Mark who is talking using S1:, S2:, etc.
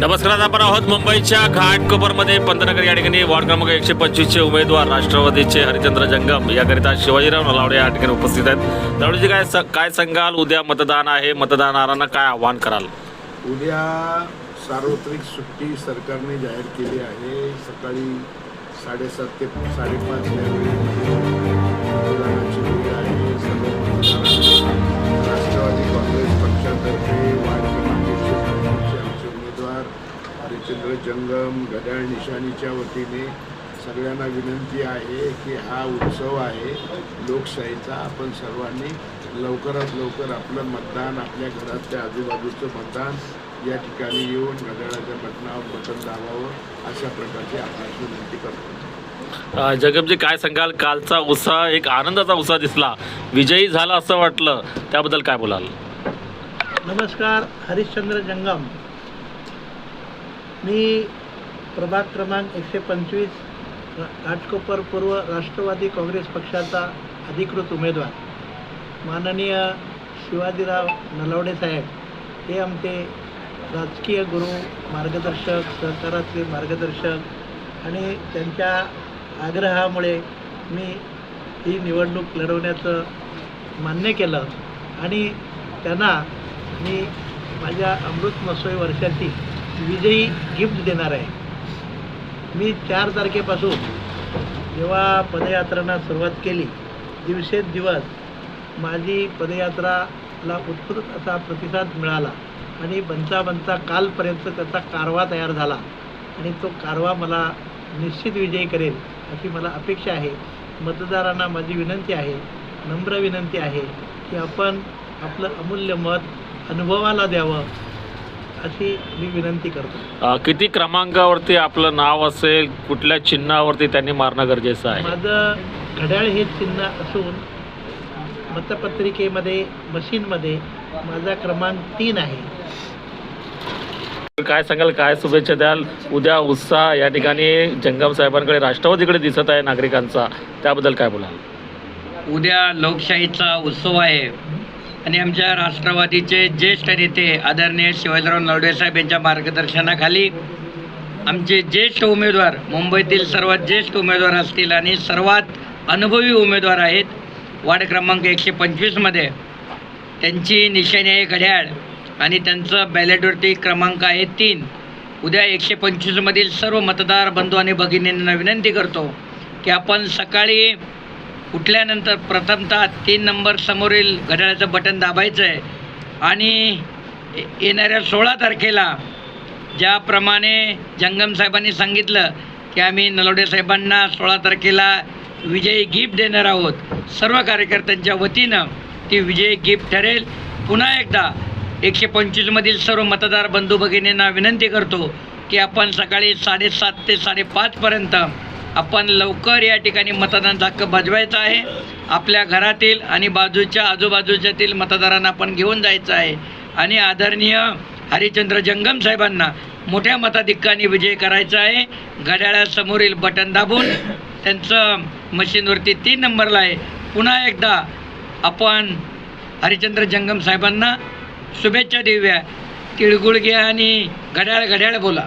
S1: नमस्कार आपण आहोत मुंबईच्या घाटकोपरमध्ये. पंतनगर या ठिकाणी वॉर्ड क्रमांक एकशे पंचवीसचे उमेदवार राष्ट्रवादीचे हरिचंद्र जंगम याकरिता शिवाजीराव नलावडे या ठिकाणी उपस्थित आहेत. नलावडेजी काय स- काय सांगाल? उद्या मतदान आहे. मतदानारांना काय आव्हान कराल?
S2: उद्या सार्वत्रिक सुट्टी सरकारने जाहीर केली आहे. सकाळी साडेसात ते साडेपाच या हरिचंद्र जंगम घड्याळ निशाणीच्या वतीने सगळ्यांना विनंती आहे की हा उत्सव आहे लोकशाहीचा. आपण सर्वांनी लवकरात लवकर आपलं मतदान आपल्या घरातल्या आजूबाजूचं मतदान या ठिकाणी येऊन घड्याळाच्या बटनावर बटन दाबावं अशा प्रकारची आपणास विनंती करतो.
S1: अ, जंगमजी काय सांगाल? कालचा उत्साह एक आनंदाचा उत्साह दिसला. विजयी झाला असं वाटलं. त्याबद्दल काय बोलाल?
S3: नमस्कार हरिश्चंद्र जंगम. मी प्रभाग क्रमांक एकशे पंचवीस राजकोपर पूर्व राष्ट्रवादी काँग्रेस पक्षाचा अधिकृत उमेदवार. माननीय शिवाजीराव नलवडे साहेब हे आमचे राजकीय गुरु मार्गदर्शक सहकारातले मार्गदर्शक आणि त्यांच्या आग्रहामुळे मी ही निवडणूक लढवण्याचं मान्य केलं आणि त्यांना मी माझ्या अमृत महोत्सवी वर्षाची विजयी गिफ्ट देणार आहे. मी चार तारखेपासून जेव्हा पदयात्रांना सुरुवात केली दिवसेंदिवस माझी पदयात्राला उत्स्फूर्त असा प्रतिसाद मिळाला आणि बनता बनता कालपर्यंत त्याचा कारवा तयार झाला आणि तो कारवा मला निश्चित विजयी करेल अशी मला अपेक्षा आहे. मतदारांना माझी विनंती आहे नम्र विनंती आहे की आपण आपलं अमूल्य मत अनुभवाला द्यावं. अशी मी विनंती करतो.
S1: अ, किती क्रमांकावरती आपलं नाव असेल कुठल्या चिन्हावरती त्यांनी मारणं गरजेचं आहे?
S3: माझं घड्याळ हे चिन्ह असून मतपत्रिकेमध्ये मशीनमध्ये माझा क्रमांक तीन आहे.
S1: काय सांगाल काय शुभेच्छा द्याल? उद्या उत्साह या ठिकाणी जंगम साहेबांकडे राष्ट्रवादीकडे दिसत आहे नागरिकांचा. त्याबद्दल काय बोलाल?
S4: उद्या लोकशाहीचा उत्सव आहे. आणि आमच्या राष्ट्रवादीचे ज्येष्ठ नेते आदरणीय शिवाजीराव नवडे साहेब यांच्या मार्गदर्शनाखाली आमचे ज्येष्ठ उमेदवार मुंबईतील सर्वात ज्येष्ठ उमेदवार असतील आणि सर्वात अनुभवी उमेदवार आहेत वार्ड क्रमांक एकशे पंचवीसमध्ये त्यांची निशाणी आहे घड्याळ आणि त्यांचं बॅलेटवरती क्रमांक आहे तीन. उद्या एकशे पंचवीसमधील सर्व मतदार बंधू आणि भगिनींना विनंती करतो की आपण सकाळी उठल्यानंतर प्रथमतः तीन नंबर समोरील घड्याळाचं बटन दाबायचं आहे आणि येणाऱ्या सोळा तारखेला ज्याप्रमाणे जंगम साहेबांनी सांगितलं की आम्ही नलोडे साहेबांना सोळा तारखेला विजयी गिफ्ट देणार आहोत. सर्व कार्यकर्त्यांच्या वतीनं ती विजयी गिफ्ट ठरेल. पुन्हा एकदा एकशे पंचवीसमधील सर्व मतदार बंधू भगिनींना विनंती करतो की आपण सकाळी साडेसात ते साडेपाचपर्यंत आपण लवकर या ठिकाणी मतदानाचा हक्क बजवायचा आहे. आपल्या घरातील आणि बाजूच्या आजूबाजूच्यातील मतदारांना आपण घेऊन जायचं आहे. आणि आदरणीय हरिचंद्र जंगम साहेबांना मोठ्या मताधिक्काने विजय करायचा आहे. घड्याळासमोरील बटन दाबून त्यांचं मशीनवरती तीन नंबरला आहे. पुन्हा एकदा आपण हरिचंद्र जंगम साहेबांना शुभेच्छा देऊया. तिळगुळ घ्या आणि घड्याळ घड्याळ बोला.